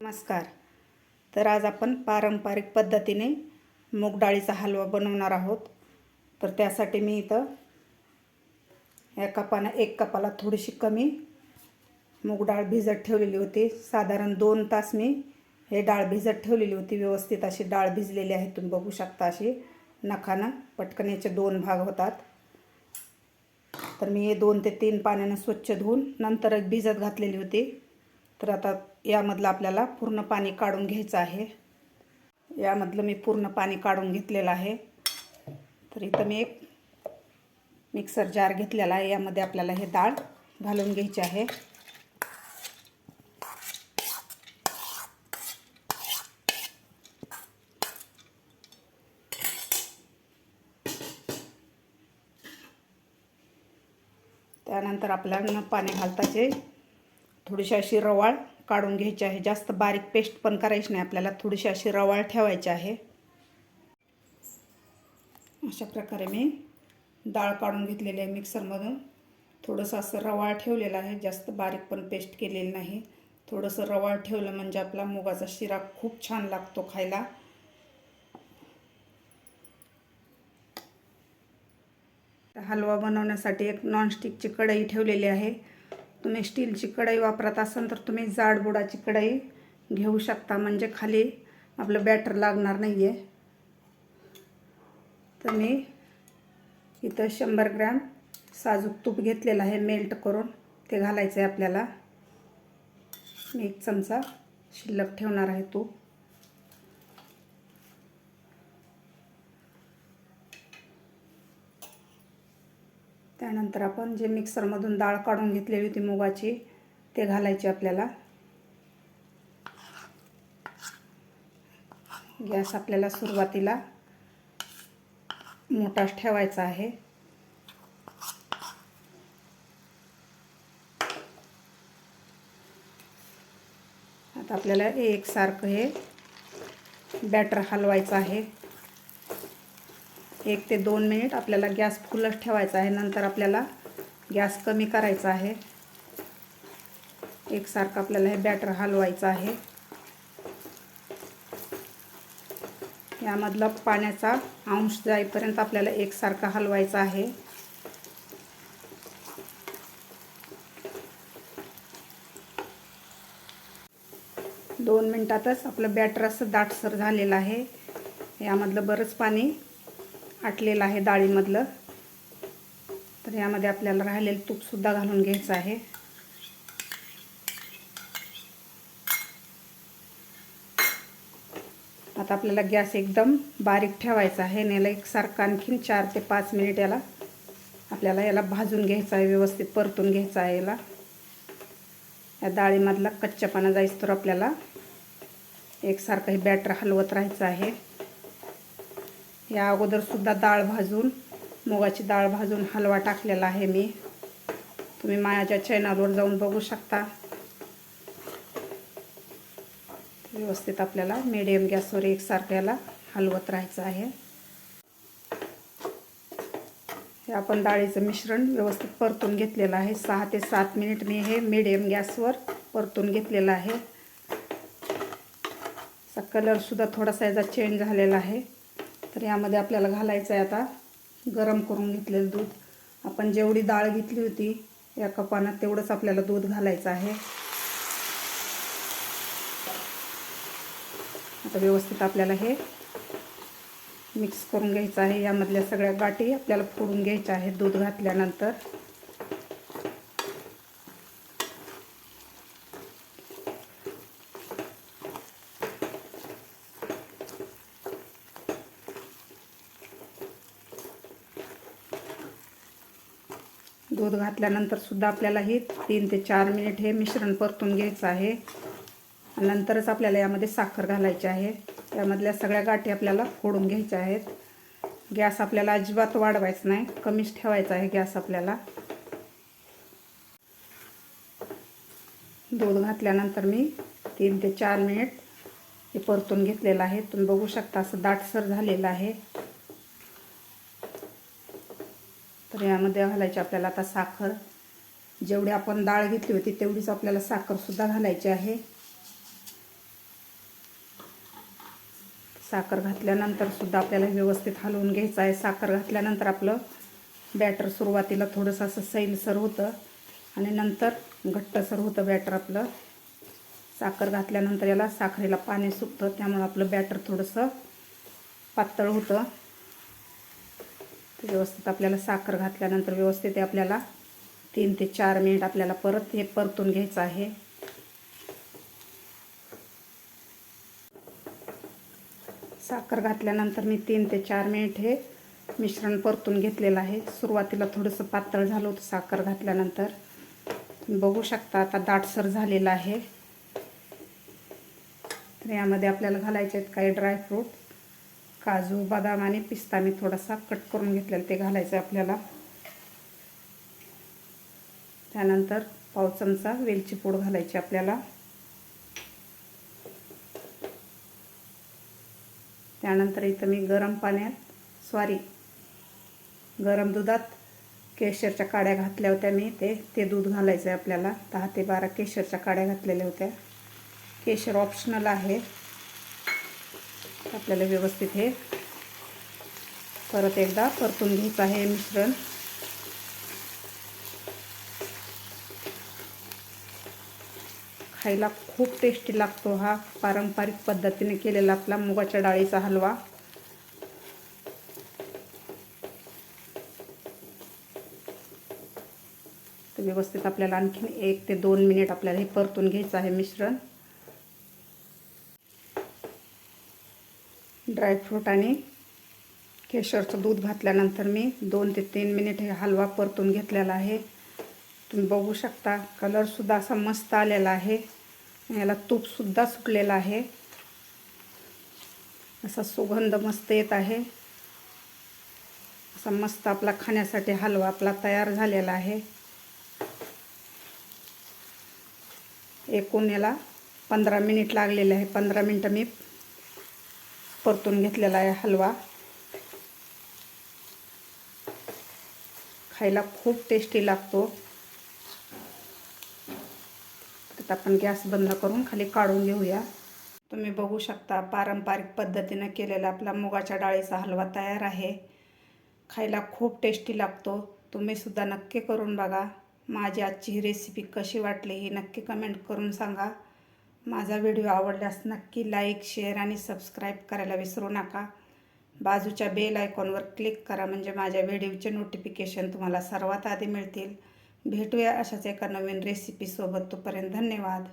नमस्कार. तर आज आपण पारंपरिक पद्धतीने मूग डाळीचा हलवा बनवणार आहोत. तर त्यासाठी मी इथं या कपानं एक कपाला थोडीशी कमी मूग डाळ भिजत ठेवलेली होती. साधारण दोन तास मी हे डाळ भिजत ठेवलेली होती. व्यवस्थित अशी डाळ भिजलेली आहे. तुम्ही बघू शकता अशी नखानं पटकन याचे दोन भाग होतात. तर मी हे दोन ते तीन पाण्यानं स्वच्छ धुवून नंतर एक भिजत घातलेली होती. तर आता यामधलं आपल्याला पूर्ण पाणी काढून घ्यायचं आहे. यामधलं मी पूर्ण पाणी काढून घेतलेलं आहे. तर इथं मी एक मिक्सर जार घेतलेला आहे. यामध्ये आपल्याला हे डाळ घालून घ्यायची आहे. त्यानंतर आपल्याला पाणी घालताचे थोडीशी अशी रवाळ काढून घ्यायची आहे. जास्त बारीक पेस्ट पण करायची नाही आपल्याला. थोडीशी अशी रवाळ ठेवायची आहे. अशा प्रकारे मी डाळ काढून घेतलेली आहे मिक्सरमधून. थोडंसं असं रवाळ ठेवलेलं आहे. जास्त बारीक पण पेस्ट केलेली नाही. थोडंसं रवाळ ठेवलं म्हणजे आपला मुगाचा शिरा खूप छान लागतो खायला. हलवा बनवण्यासाठी एक नॉनस्टिकची कढई ठेवलेली आहे. तुम्ही स्टीलची कढई वापरत असाल तर तुम्ही जाडबुडाची कढई घेऊ शकता. म्हणजे खाली आपलं बॅटर लागणार नाही आहे तर मी इथं शंभर ग्रॅम साजूक तूप घेतलेलं आहे मेल्ट करून. ते घालायचं आहे आपल्याला. मी एक चमचा शिल्लक ठेवणार आहे तूप. त्यानंतर आपण जे मिक्सरमधून डाळ काढून घेतलेली होती मुगाची ते घालायची आपल्याला. गॅस आपल्याला सुरुवातीला मोठाच ठेवायचा आहे. आता आपल्याला एकसारखं हे बॅटर हलवायचं आहे. एक ते दोन मिनिट आपल्याला गॅस फुलच ठेवायचा आहे. नंतर आपल्याला गॅस कमी करायचा आहे. एकसारखं आपल्याला हे बॅटर हलवायचं आहे. यामधला पाण्याचा अंश जाईपर्यंत आपल्याला एकसारखा हलवायचा आहे. दोन मिनटातच आपलं बॅटर असं दाटसर झालेलं आहे. यामधलं बरंच पाणी आटलेलं आहे डाळीमधलं. तर यामध्ये आपल्याला राहिलेलं तूपसुद्धा घालून घ्यायचं आहे. आता आपल्याला गॅस एकदम बारीक ठेवायचा आहे. आणि याला एकसारखं आणखीन चार ते पाच मिनिट याला आपल्याला याला भाजून घ्यायचं आहे व्यवस्थित परतून घ्यायचं आहे याला. या डाळीमधला कच्च्यापणा जायचं तर आपल्याला एकसारखं हे बॅटर हलवत राहायचं आहे. या अगोदरसुद्धा डाळ भाजून मुगाची डाळ भाजून हलवा टाकलेला आहे मी. तुम्ही माझ्या चॅनलवर जाऊन बघू शकता. व्यवस्थित आपल्याला मिडियम गॅसवर एकसारख्याला हलवत राहायचं आहे. हे आपण डाळीचं मिश्रण व्यवस्थित परतून घेतलेलं आहे. सहा ते सात मिनिट मी हे मिडियम गॅसवर परतून घेतलेलं आहे. कलरसुद्धा थोडासा याचा चेंज झालेला आहे. तर यामध्ये आपल्याला घालायचं आहे आता गरम करून घेतलेलं दूध. आपण जेवढी डाळ घेतली होती या कपानं तेवढंच आपल्याला दूध घालायचं आहे. आता व्यवस्थित आपल्याला हे मिक्स करून घ्यायचं आहे. यामधल्या सगळ्या गाठी आपल्याला फोडून घ्यायच्या आहेत दूध घातल्यानंतर. दूध घातल्यानंतर सुद्धा आपल्याला हे तीन ते चार मिनिट हे मिश्रण परतून घ्यायचं आहे. नंतरच आपल्याला यामध्ये साखर घालायची आहे. त्यामधल्या सगळ्या गाठी आपल्याला फोडून घ्यायच्या आहेत. गॅस आपल्याला अजिबात वाढवायचं नाही. कमीच ठेवायचा आहे गॅस आपल्याला. दूध घातल्यानंतर मी तीन ते चार मिनिट हे परतून घेतलेलं आहे. तुम्ही बघू शकता असं दाटसर झालेलं आहे. तर यामध्ये घालायची आपल्याला आता साखर. जेवढी आपण डाळ घेतली होती तेवढीच आपल्याला साखरसुद्धा घालायची आहे. साखर घातल्यानंतर सुद्धा आपल्याला व्यवस्थित हलवून घ्यायचं आहे. साखर घातल्यानंतर आपलं बॅटर सुरुवातीला थोडंसं असं सैलसर होतं आणि नंतर घट्टसर होतं बॅटर आपलं. साखर घातल्यानंतर याला साखरेला पाणी सुटतं त्यामुळं आपलं बॅटर थोडंसं पातळ होतं. व्यवस्थित आपल्याला साखर घातल्यानंतर व्यवस्थित हे आपल्याला तीन ते चार मिनिट आपल्याला परत हे परतून घ्यायचं आहे. साखर घातल्यानंतर मी तीन ते चार मिनिट हे मिश्रण परतून घेतलेलं आहे. सुरुवातीला थोडंसं पातळ झालं होतं साखर घातल्यानंतर. बघू शकता आता दाटसर झालेलं आहे. तर यामध्ये आपल्याला घालायचे आहेत काही ड्रायफ्रूट. काजू बदाम आणि पिस्ता मी थोडासा कट करून घेतलेला ते घालायचं आहे आपल्याला. त्यानंतर पाव चमचा वेलची पूड घालायची आपल्याला. त्यानंतर इथं मी गरम पाण्यात सॉरी गरम दुधात केशरच्या काड्या घातल्या होत्या मी ते ते दूध घालायचं आहे आपल्याला. दहा ते बारा केशरच्या काड्या घातलेल्या होत्या. केशर ऑप्शनल आहे. आपल्याला व्यवस्थित हे परत एकदा परतून घ्यायचं आहे मिश्रण. खायला खूप टेस्टी लागतो हा पारंपरिक पद्धतीने केलेला आपला मुगाच्या डाळीचा हलवा. तर व्यवस्थित आपल्याला आणखीन एक ते दोन मिनिट आपल्याला हे परतून घ्यायचं आहे मिश्रण. ड्रायफ्रूट आणि केशरचं दूध घातल्यानंतर मी दोन ते तीन मिनिट हे हलवा परतून घेतलेला आहे. तुम्ही बघू शकता कलरसुद्धा असा मस्त आलेला आहे. याला तूपसुद्धा सुटलेला आहे. असा सुगंध मस्त येत आहे. असा मस्त आपला खाण्यासाठी हलवा आपला तयार झालेला आहे. एकूण याला पंधरा मिनिट लागलेले आहे. पंधरा मिनटं मी परतून घेतलेला आहे हलवा. खायला खूप टेस्टी लागतो. आता आपण गॅस बंद करून खाली काढून घेऊया. तुम्ही बघू शकता पारंपरिक पद्धतीनं केलेला आपला मुगाच्या डाळीचा हलवा तयार आहे. खायला खूप टेस्टी लागतो. तुम्हीसुद्धा नक्की करून बघा. माझी आजची ही रेसिपी कशी वाटली ही नक्की कमेंट करून सांगा. माझा व्हिडिओ आवडल्यास नक्की लाईक शेअर आणि सबस्क्राईब करायला विसरू नका. बाजूच्या बेल आयकॉनवर क्लिक करा म्हणजे माझ्या व्हिडिओचे नोटिफिकेशन तुम्हाला सर्वात आधी मिळतील. भेटूया अशाच एका नवीन रेसिपीसोबत तोपर्यंत धन्यवाद.